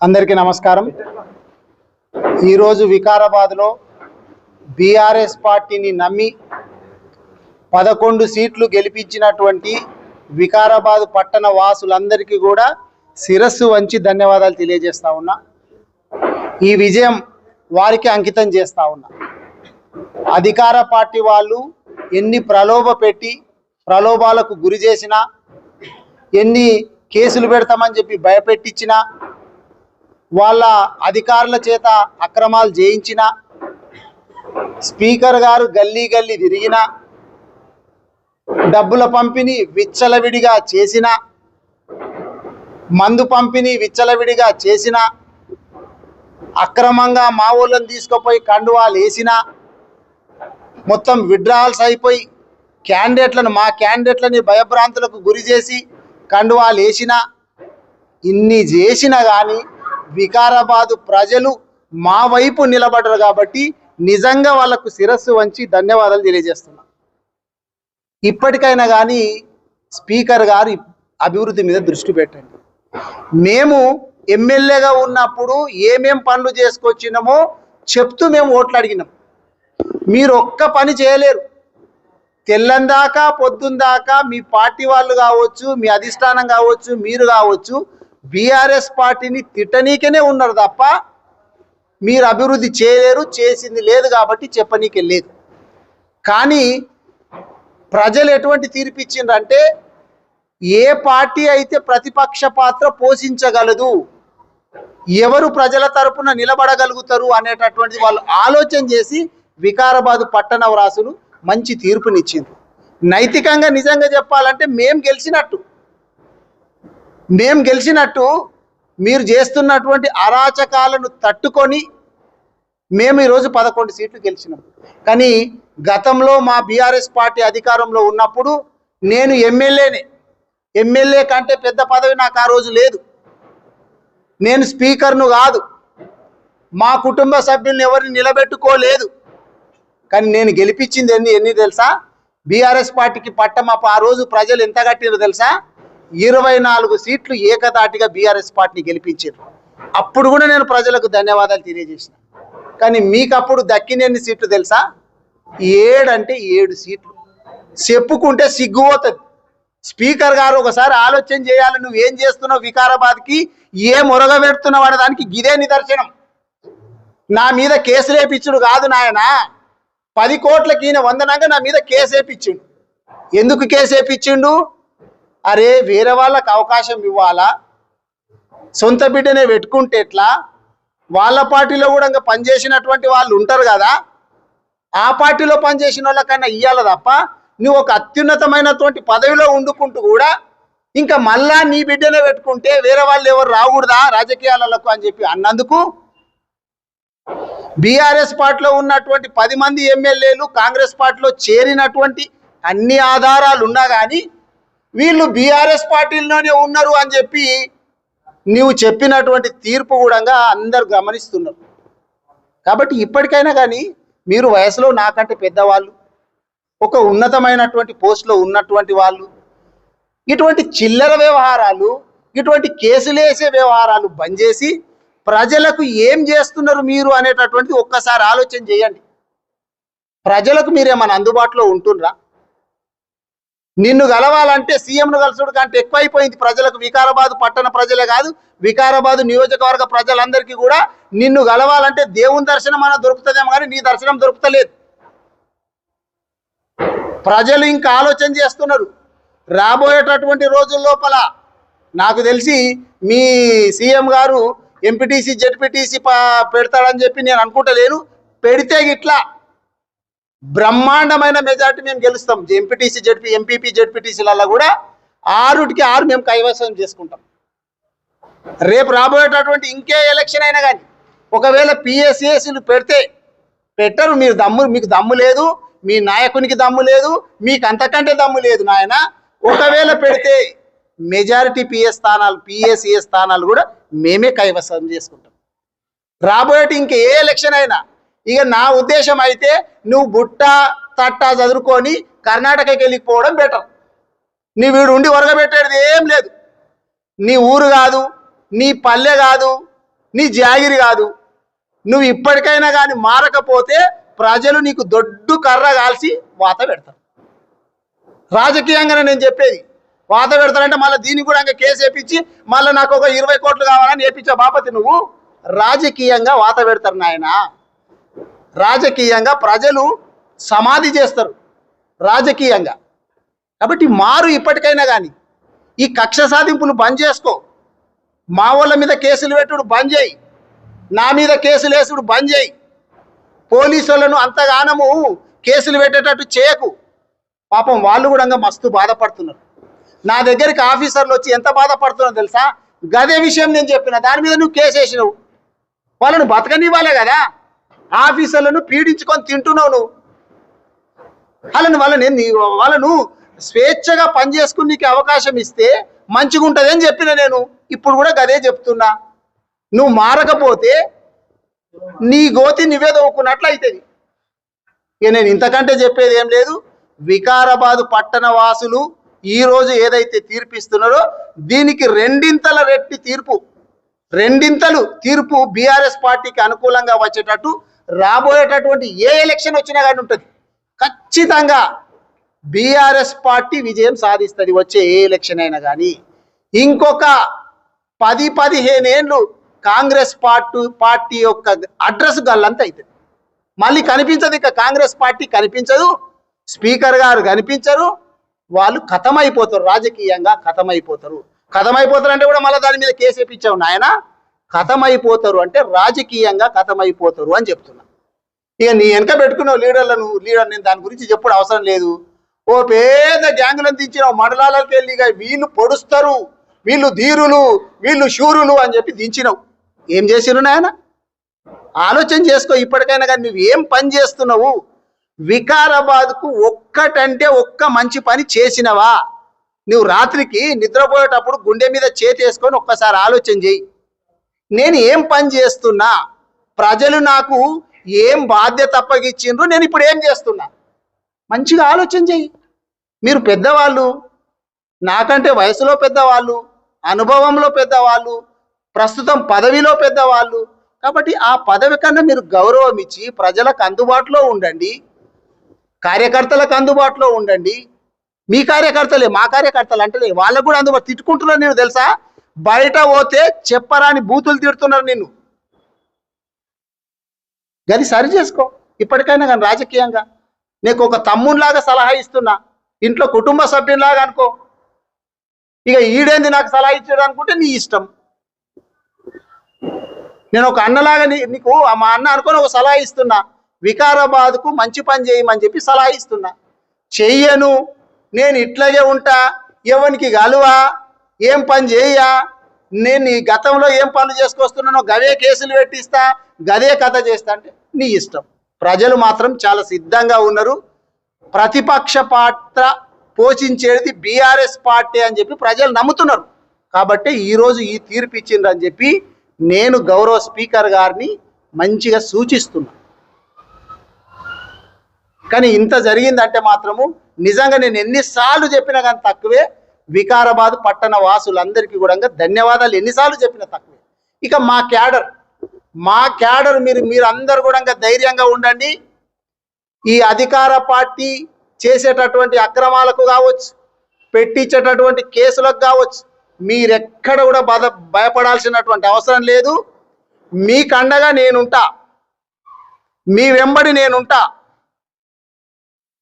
అందరికీ నమస్కారం. ఈరోజు వికారాబాద్లో బీఆర్ఎస్ పార్టీని నమ్మి పదకొండు సీట్లు గెలిపించినటువంటి వికారాబాద్ పట్టణ వాసులందరికీ కూడా శిరస్సు వంచి ధన్యవాదాలు తెలియజేస్తా ఉన్నా. ఈ విజయం వారికి అంకితం చేస్తా ఉన్నా. అధికార పార్టీ వాళ్ళు ఎన్ని ప్రలోభ పెట్టి ప్రలోభాలకు గురి చేసినా ఎన్ని కేసులు పెడతామని చెప్పి భయపెట్టించినా వాళ్ళ అధికారుల చేత అక్రమాలు చేయించిన స్పీకర్ గారు గల్లీ గల్లీ తిరిగిన డబ్బుల పంపిణీ విచ్చలవిడిగా చేసిన మందు పంపిణీ విచ్చలవిడిగా చేసిన అక్రమంగా మా ఊళ్ళని తీసుకుపోయి కండువాలు వేసిన మొత్తం విడ్రాల్స్ అయిపోయి క్యాండిడేట్లను మా క్యాండిడేట్లని భయభ్రాంతులకు గురి చేసి కండువాలు వేసిన ఇన్ని చేసినా కానీ వికారాబాదు ప్రజలు మా వైపు నిలబడరు కాబట్టి నిజంగా వాళ్ళకు శిరస్సు వంచి ధన్యవాదాలు తెలియజేస్తున్నా. ఇప్పటికైనా కానీ స్పీకర్ గారు అభివృద్ధి మీద దృష్టి పెట్టండి. మేము ఎమ్మెల్యేగా ఉన్నప్పుడు ఏమేం పనులు చేసుకొచ్చినామో చెప్తూ మేము ఓట్లు అడిగినాం. మీరు ఒక్క పని చేయలేరు. తెల్లందాకా పొద్దుందాకా మీ పార్టీ వాళ్ళు కావచ్చు మీ అధిష్టానం కావచ్చు మీరు కావచ్చు బీఆర్ఎస్ పార్టీని తిట్టనీకనే ఉన్నారు తప్ప మీరు అభివృద్ధి చేయలేరు చేసింది లేదు కాబట్టి చెప్పనీకే లేదు. కానీ ప్రజలు ఎటువంటి తీర్పు ఇచ్చిండ్రంటే ఏ పార్టీ అయితే ప్రతిపక్ష పాత్ర పోషించగలదు ఎవరు ప్రజల తరపున నిలబడగలుగుతారు అనేటటువంటిది వాళ్ళు ఆలోచన చేసి వికారాబాదు పట్టణ వ్రాసులు మంచి తీర్పునిచ్చింది నైతికంగా నిజంగా చెప్పాలంటే మేం గెలిచినట్టు. మేము గెలిచినట్టు మీరు చేస్తున్నటువంటి అరాచకాలను తట్టుకొని మేము ఈరోజు పదకొండు సీట్లు గెలిచినాం. కానీ గతంలో మా బీఆర్ఎస్ పార్టీ అధికారంలో ఉన్నప్పుడు నేను ఎమ్మెల్యేనే. ఎమ్మెల్యే కంటే పెద్ద పదవి నాకు ఆ రోజు లేదు. నేను స్పీకర్ను కాదు. మా కుటుంబ సభ్యుల్ని ఎవరిని నిలబెట్టుకోలేదు. కానీ నేను గెలిపించింది ఎన్ని ఎన్ని తెలుసా? బీఆర్ఎస్ పార్టీకి పట్టం ఆ రోజు ప్రజలు ఎంత కట్టిరో తెలుసా? ఇరవై నాలుగు సీట్లు ఏకదాటిగా బీఆర్ఎస్ పార్టీని గెలిపించారు. అప్పుడు కూడా నేను ప్రజలకు ధన్యవాదాలు తెలియజేసిన. కానీ మీకు అప్పుడు దక్కినన్ని సీట్లు తెలుసా? ఏడంటే ఏడు సీట్లు. చెప్పుకుంటే సిగ్గుపోతుంది. స్పీకర్ గారు ఒకసారి ఆలోచన చేయాలి నువ్వు ఏం చేస్తున్నావు వికారాబాద్కి ఏ మురగ పెడుతున్నావు అనే దానికి గిదే నిదర్శనం. నా మీద కేసు రేపించుడు కాదు నాయన. పది కోట్లకి ఈయన వందనంగా నా మీద కేసు వేపించిండు ఎందుకు కేసు వేపించిండు అరే వేరే వాళ్ళకి అవకాశం ఇవ్వాలా? సొంత బిడ్డనే పెట్టుకుంటే ఎట్లా? వాళ్ళ పార్టీలో కూడా ఇంకా పనిచేసినటువంటి వాళ్ళు ఉంటారు కదా. ఆ పార్టీలో పనిచేసిన వాళ్ళకన్నా ఇవ్వాలి తప్ప? నువ్వు ఒక అత్యున్నతమైనటువంటి పదవిలో ఉండుకుంటూ కూడా ఇంకా మళ్ళా నీ బిడ్డనే పెట్టుకుంటే వేరే వాళ్ళు ఎవరు రాకూడదా రాజకీయాలకు అని చెప్పి అన్నందుకు? బీఆర్ఎస్ పార్టీలో ఉన్నటువంటి పది మంది ఎమ్మెల్యేలు కాంగ్రెస్ పార్టీలో చేరినటువంటి అన్ని ఆధారాలు ఉన్నా కానీ వీళ్ళు బీఆర్ఎస్ పార్టీలోనే ఉన్నారు అని చెప్పి నీవు చెప్పినటువంటి తీర్పు కూడా అందరు గమనిస్తున్నారు. కాబట్టి ఇప్పటికైనా కానీ మీరు వయసులో నాకంటే పెద్దవాళ్ళు ఒక ఉన్నతమైనటువంటి పోస్టులో ఉన్నటువంటి వాళ్ళు ఇటువంటి చిల్లర వ్యవహారాలు ఇటువంటి కేసులు వేసే వ్యవహారాలు బంద్ చేసి ప్రజలకు ఏం చేస్తున్నారు మీరు అనేటటువంటిది ఒక్కసారి ఆలోచన చేయండి. ప్రజలకు మీరేమైనా అందుబాటులో ఉంటుండ్రా నిన్ను గలవాలంటే సీఎంను కలుసుడు కంటే ఎక్కువైపోయింది ప్రజలకు వికారాబాద్ పట్టణ ప్రజలే కాదు వికారాబాద్ నియోజకవర్గ ప్రజలందరికీ కూడా నిన్ను గలవాలంటే దేవుని దర్శనం అన్న దొరుకుతుందేమో కానీ నీ దర్శనం దొరుకుతలేదు. ప్రజలు ఇంకా ఆలోచన చేస్తున్నారు. రాబోయేటటువంటి రోజుల లోపల నాకు తెలిసి మీ సీఎం గారు ఎంపీటీసీ జెడ్పీటీసీ పెడతాడని చెప్పి నేను అనుకుంటలేను. పెడితే ఇట్లా బ్రహ్మాండమైన మెజార్టీ మేము గెలుస్తాం. ఎంపీటీసీ జడ్పీ ఎంపీపీ జడ్పీటీసీలలో కూడా ఆరుటికి ఆరు మేము కైవసం చేసుకుంటాం. రేపు రాబోయేటటువంటి ఇంకే ఎలక్షన్ అయినా కానీ ఒకవేళ పిఎస్ఏసీలు పెడితే పెట్టరు. మీరు దమ్ము మీకు దమ్ము లేదు. మీ నాయకునికి దమ్ము లేదు. మీకు అంతకంటే దమ్ము లేదు నాయన. ఒకవేళ పెడితే మెజారిటీ పిఎస్ స్థానాలు పిఎస్సిఎస్ స్థానాలు కూడా మేమే కైవసం చేసుకుంటాం. రాబోయేటి ఇంకే ఏ ఎలక్షన్ అయినా ఇక నా ఉద్దేశం అయితే నువ్వు బుట్ట తట్ట చదువుకొని కర్ణాటకకి వెళ్ళిపోవడం బెటర్ నీ వీడు ఉండి ఒరగబెట్టేది ఏం లేదు. నీ ఊరు కాదు నీ పల్లె కాదు నీ జాగిరి కాదు. నువ్వు ఇప్పటికైనా కానీ మారకపోతే ప్రజలు నీకు దొడ్డు కర్ర కాల్చి వాత పెడతారు. రాజకీయంగానే నేను చెప్పేది. వాత పెడతారంటే మళ్ళీ దీనికి కూడా ఇంకా కేసు వేపించి మళ్ళీ నాకు ఒక ఇరవై కోట్లు కావాలని వేపించా బాపతి నువ్వు. రాజకీయంగా వాత పెడతారు నాయన. రాజకీయంగా ప్రజలు సమాధి చేస్తారు. రాజకీయంగా. కాబట్టి మారు ఇప్పటికైనా కానీ ఈ కక్ష సాధింపులు బంద్ చేసుకో. మా వాళ్ళ మీద కేసులు పెట్టుడు బంద్ చేయి. నా మీద కేసులు వేసుడు బంద్ చేయి. పోలీసు వాళ్ళను అంతగానము కేసులు పెట్టేటట్టు చేయకు. పాపం వాళ్ళు కూడా మస్తు బాధపడుతున్నారు. నా దగ్గరికి ఆఫీసర్లు వచ్చి ఎంత బాధపడుతున్నారో తెలుసా? గదే విషయం నేను చెప్పిన. దాని మీద నువ్వు కేసు వేసినావు. వాళ్ళను బతకనివ్వాలే కదా. ఆఫీసర్లను పీడించుకొని తింటున్నావు నువ్వు. వాళ్ళని వాళ్ళని వాళ్ళను స్వేచ్ఛగా పనిచేసుకుని నీకు అవకాశం ఇస్తే మంచిగా ఉంటుంది అని చెప్పిన నేను. ఇప్పుడు కూడా గదే చెప్తున్నా. నువ్వు మారకపోతే నీ గోతి నువ్వే దవ్వుకున్నట్లు అవుతుంది ఇక నేను ఇంతకంటే చెప్పేది ఏం లేదు. వికారాబాదు పట్టణ వాసులు ఈరోజు ఏదైతే తీర్పిస్తున్నారో దీనికి రెండింతల రెట్టి తీర్పు. రెండింతలు తీర్పు బీఆర్ఎస్ పార్టీకి అనుకూలంగా వచ్చేటట్టు రాబోయేటటువంటి ఏ ఎలక్షన్ వచ్చినా కానీ ఉంటుంది. ఖచ్చితంగా బీఆర్ఎస్ పార్టీ విజయం సాధిస్తుంది వచ్చే ఏ ఎలక్షన్ అయినా కానీ. ఇంకొక పది పదిహేను ఏళ్ళు కాంగ్రెస్ పార్టీ పార్టీ యొక్క అడ్రస్ గల్లంత అవుతుంది మళ్ళీ కనిపించదు ఇక కాంగ్రెస్ పార్టీ కనిపించదు స్పీకర్ గారు కనిపించరు వాళ్ళు కథమైపోతారు రాజకీయంగా కథమైపోతారు. కథమైపోతారు అంటే కూడా మళ్ళీ దాని మీద కేసు వేపించావు నాయనా? కథమైపోతారు అంటే రాజకీయంగా కథమైపోతారు అని చెప్తున్నా. ఇక నీ వెనక పెట్టుకున్నావు లీడర్లను లీడర్ నేను దాని గురించి చెప్పడం అవసరం లేదు. ఓ పేద గ్యాంగులను దించినావు మండలాలకు వెళ్ళి ఇక వీళ్ళు పొడుస్తారు వీళ్ళు ధీరులు వీళ్ళు శూరులు అని చెప్పి దించినావు. ఏం చేసిరు నాయన? ఆలోచన చేసుకో ఇప్పటికైనా కానీ నువ్వు ఏం పని చేస్తున్నావు? వికారాబాద్కు ఒక్కటంటే ఒక్క మంచి పని చేసినవా? నువ్వు రాత్రికి నిద్రపోయేటప్పుడు గుండె మీద చేతి వేసుకొని ఒక్కసారి ఆలోచన చేయి. నేను ఏం పని చేస్తున్నా? ప్రజలు నాకు ఏం బాధ్యత అప్పగిచ్చిండ్రు నేను ఇప్పుడు ఏం చేస్తున్నా? మంచిగా ఆలోచన చెయ్యి. మీరు పెద్దవాళ్ళు నాకంటే వయసులో పెద్దవాళ్ళు అనుభవంలో పెద్దవాళ్ళు ప్రస్తుతం పదవిలో పెద్దవాళ్ళు కాబట్టి ఆ పదవి కన్నా మీరు గౌరవం ఇచ్చి ప్రజలకు అందుబాటులో ఉండండి. కార్యకర్తలకు అందుబాటులో ఉండండి. మీ కార్యకర్తలే మా కార్యకర్తలు అంటే వాళ్ళకు కూడా అందుబాటు తిట్టుకుంటున్నారు నేను తెలుసా? బయట పోతే చెప్పరాని బూతులు తిడుతున్నారు నిన్ను. గది సరి చేసుకో. ఇప్పటికైనా కానీ రాజకీయంగా. నీకు ఒక తమ్మునిలాగా సలహా ఇస్తున్నా. ఇంట్లో కుటుంబ సభ్యునిలాగా అనుకో. ఇక ఈడేంది నాకు సలహా ఇచ్చాడు అనుకుంటే నీ ఇష్టం. నేను ఒక అన్నలాగా నీ- నీకు ఆ మా అన్న అనుకొని ఒక సలహా ఇస్తున్నా. వికారాబాద్కు మంచి పని చేయమని చెప్పి సలహా ఇస్తున్నా. చెయ్యను. నేను ఇట్లాగే ఉంటా. ఎవరికి గలువా? ఏం పని చేయ నేను నీ గతంలో ఏం పనులు చేసుకొస్తున్నానో గదే కేసులు పెట్టిస్తా గదే కథ చేస్తా అంటే నీ ఇష్టం. ప్రజలు మాత్రం చాలా సిద్ధంగా ఉన్నారు. ప్రతిపక్ష పాత్ర పోషించేది బీఆర్ఎస్ పార్టీ అని చెప్పి ప్రజలు నమ్ముతున్నారు. కాబట్టి ఈరోజు ఈ తీర్పు ఇచ్చిండ్రు అని చెప్పి నేను గౌరవ స్పీకర్ గారిని మంచిగా సూచిస్తున్నా. కానీ ఇంత జరిగిందంటే మాత్రము నిజంగా నేను ఎన్నిసార్లు చెప్పినా కానీ తక్కువే. వికారాబాద్ పట్టణ వాసులందరికీ కూడా ధన్యవాదాలు. ఎన్నిసార్లు చెప్పినా తక్కువే. ఇక మా క్యాడర్ మా క్యాడర్ మీరు మీరు అందరు కూడా ధైర్యంగా ఉండండి. ఈ అధికార పార్టీ చేసేటటువంటి అక్రమాలకు కావచ్చు పెట్టించేటటువంటి కేసులకు కావచ్చు మీరెక్కడ కూడా బాధ భయపడాల్సినటువంటి అవసరం లేదు. మీకండగా నేనుంటా. మీ వెంబడి నేనుంటా.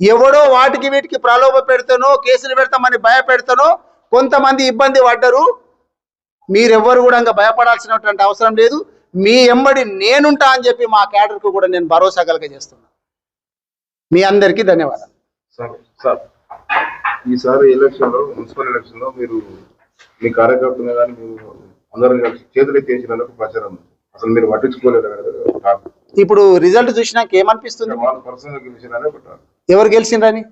ఎవడో వాటికి వీటికి ప్రలోభ పెడతానో కేసులు పెడతామని భయపెడతానో కొంతమంది ఇబ్బంది పడ్డరు. మీరెవ్వరు కూడా ఇంకా భయపడాల్సినటువంటి అవసరం లేదు. మీ ఎంబడి నేనుంటా అని చెప్పి మా క్యాడర్కు కూడా నేను భరోసా కలగజేస్తున్నా. మీ అందరికీ ధన్యవాదాలు. సార్ ఈసారి ఎలక్షన్లో మున్సిపల్ ఎలక్షన్లో మీరు మీ కార్యకర్తలు కానీ మీరు అందరం కలిసి చేతులు చేసినందుకు ప్రచారం అసలు మీరు పట్టించుకోలేదు ఇప్పుడు రిజల్ట్ చూసినాక ఏమనిపిస్తుంది? ఎవరు గెలిచిండ్రని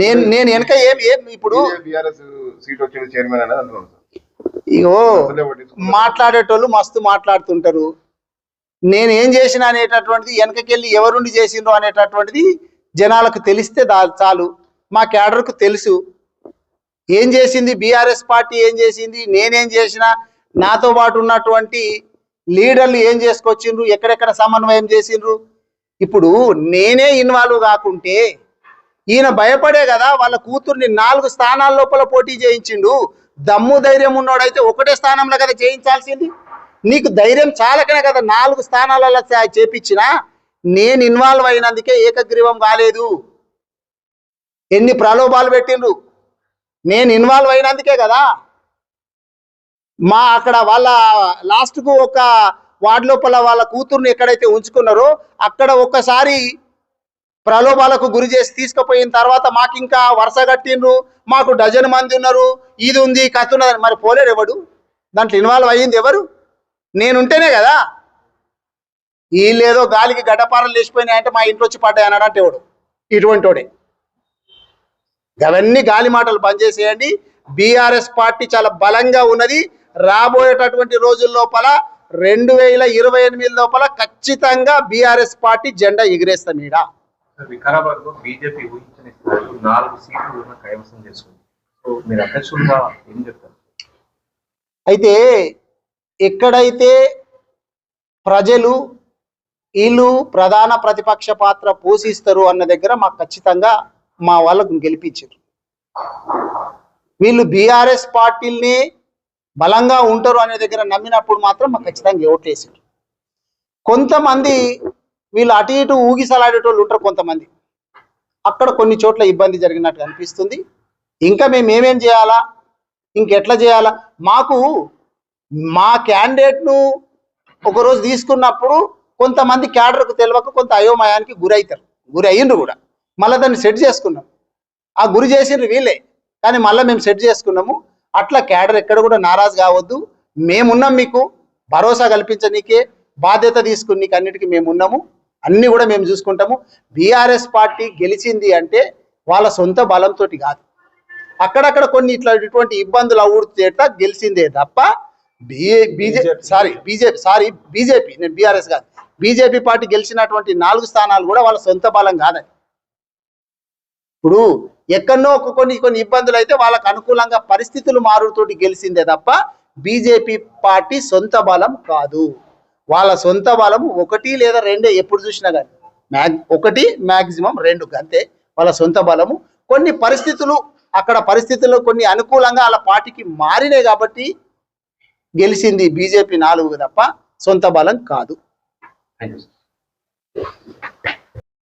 నేను నేను వెనక ఏం ఏం ఇప్పుడు ఇగో. మాట్లాడేటోళ్ళు మస్తు మాట్లాడుతుంటారు. నేను ఏం చేసిన అనేటటువంటిది వెనకకెళ్ళి ఎవరుండి చేసిండ్రో అనేటటువంటిది జనాలకు తెలిస్తే చాలు. మా క్యాడర్కు తెలుసు. ఏం చేసింది బీఆర్ఎస్ పార్టీ ఏం చేసింది? నేనేం చేసిన నాతో పాటు ఉన్నటువంటి లీడర్లు ఏం చేసుకొచ్చిండ్రు? ఎక్కడెక్కడ సమన్వయం చేసిండ్రు? ఇప్పుడు నేనే ఇన్వాల్వ్ కాకుంటే ఈయన భయపడే కదా వాళ్ళ కూతుర్ని నాలుగు స్థానాల లోపల పోటీ చేయించిండు. దమ్ము ధైర్యం ఉన్నోడైతే ఒకటే స్థానంలో కదా చేయించాల్సింది. నీకు ధైర్యం చాలకనే కదా నాలుగు స్థానాలలో చేపించిన. నేను ఇన్వాల్వ్ అయినందుకే ఏకగ్రీవం కాలేదు. ఎన్ని ప్రలోభాలు పెట్టిండ్రు? నేను ఇన్వాల్వ్ అయినందుకే కదా. మా అక్కడ వాళ్ళ లాస్ట్కు ఒక వార్డు లోపల వాళ్ళ కూతుర్ని ఎక్కడైతే ఉంచుకున్నారో అక్కడ ఒక్కసారి ప్రలోభాలకు గురి చేసి తీసుకుపోయిన తర్వాత మాకు ఇంకా వరుస కట్టిండ్రు మాకు డజన్ మంది ఉన్నారు ఇది ఉంది కథ ఉన్నదని. మరి పోలేడు ఎవడు దాంట్లో ఇన్వాల్వ్ అయ్యింది ఎవరు? నేనుంటేనే కదా. వీళ్ళేదో గాలికి గడ్డపారలు లేచిపోయినాయంటే మా ఇంట్లో వచ్చి పడ్డాయి అన్నాడంటే ఎవడు? ఇటువంటి వాడే అవన్నీ గాలి మాటలు పనిచేసేయండి బీఆర్ఎస్ పార్టీ చాలా బలంగా ఉన్నది. రాబోయేటటువంటి రోజుల లోపల రెండు వేల ఇరవై ఎనిమిది లోపల ఖచ్చితంగా బీఆర్ఎస్ పార్టీ జెండా ఎగిరేస్తాం ఈడ వికారాబాద్లో బీజేపీ ఊహించని నాలుగు సీట్లు కైవసం చేసుకుంది. సో మీరు అధ్యక్షులుగా ఏం చెప్తారు? అయితే ఎక్కడైతే ప్రజలు వీళ్ళు ప్రధాన ప్రతిపక్ష పాత్ర పోషిస్తారు అన్న దగ్గర మాకు ఖచ్చితంగా మా వాళ్ళకు గెలిపించారు. వీళ్ళు బీఆర్ఎస్ పార్టీల్ని బలంగా ఉంటారు అనే దగ్గర నమ్మినప్పుడు మాత్రం మాకు ఖచ్చితంగా ఓట్లేసారు కొంతమంది వీళ్ళు అటు ఇటు ఊగిసలాడేటోళ్ళు ఉంటారు కొంతమంది. అక్కడ కొన్ని చోట్ల ఇబ్బంది జరిగినట్టు అనిపిస్తుంది. ఇంకా మేము ఏమేం చేయాలా? ఇంకెట్లా చేయాలా? మాకు మా క్యాండిడేట్ను ఒకరోజు తీసుకున్నప్పుడు కొంతమంది క్యాడర్కు తెలియక కొంత అయోమయానికి గురవుతారు గురి అయ్యిండ్రు కూడా. మళ్ళీ దాన్ని సెట్ చేసుకున్నాం. ఆ గురి చేసిండ్రు వీళ్ళే. కానీ మళ్ళీ మేము సెట్ చేసుకున్నాము. అట్లా క్యాడర్ ఎక్కడ కూడా నారాజు కావద్దు. మేమున్నాం మీకు. భరోసా కల్పించనీకే బాధ్యత తీసుకుని నీకు అన్నిటికీ మేము ఉన్నాము అన్ని కూడా మేము చూసుకుంటాము. బీఆర్ఎస్ పార్టీ గెలిచింది అంటే వాళ్ళ సొంత బలంతో కాదు. అక్కడక్కడ కొన్ని ఇట్లా ఇటువంటి ఇబ్బందులు అవుతేట గెలిచిందే తప్ప BJP. Sorry BJP sorry BJP నేను బీఆర్ఎస్ కాదు. బీజేపీ పార్టీ గెలిచినటువంటి నాలుగు స్థానాలు కూడా వాళ్ళ సొంత బలం కాదని ఇప్పుడు ఎక్కడనో ఒక కొన్ని కొన్ని ఇబ్బందులు అయితే వాళ్ళకు అనుకూలంగా పరిస్థితులు మారుతోటి గెలిచిందే తప్ప బీజేపీ పార్టీ సొంత బలం కాదు. వాళ్ళ సొంత బలం ఒకటి లేదా రెండే ఎప్పుడు చూసినా కానీ. మ్యాగ్ ఒకటి మ్యాక్సిమం రెండు అంతే. వాళ్ళ సొంత బలము. కొన్ని పరిస్థితులు అక్కడ పరిస్థితుల్లో కొన్ని అనుకూలంగా వాళ్ళ పార్టీకి మారినాయి కాబట్టి గెలిచింది బీజేపీ నాలుగు తప్ప సొంత బలం కాదు.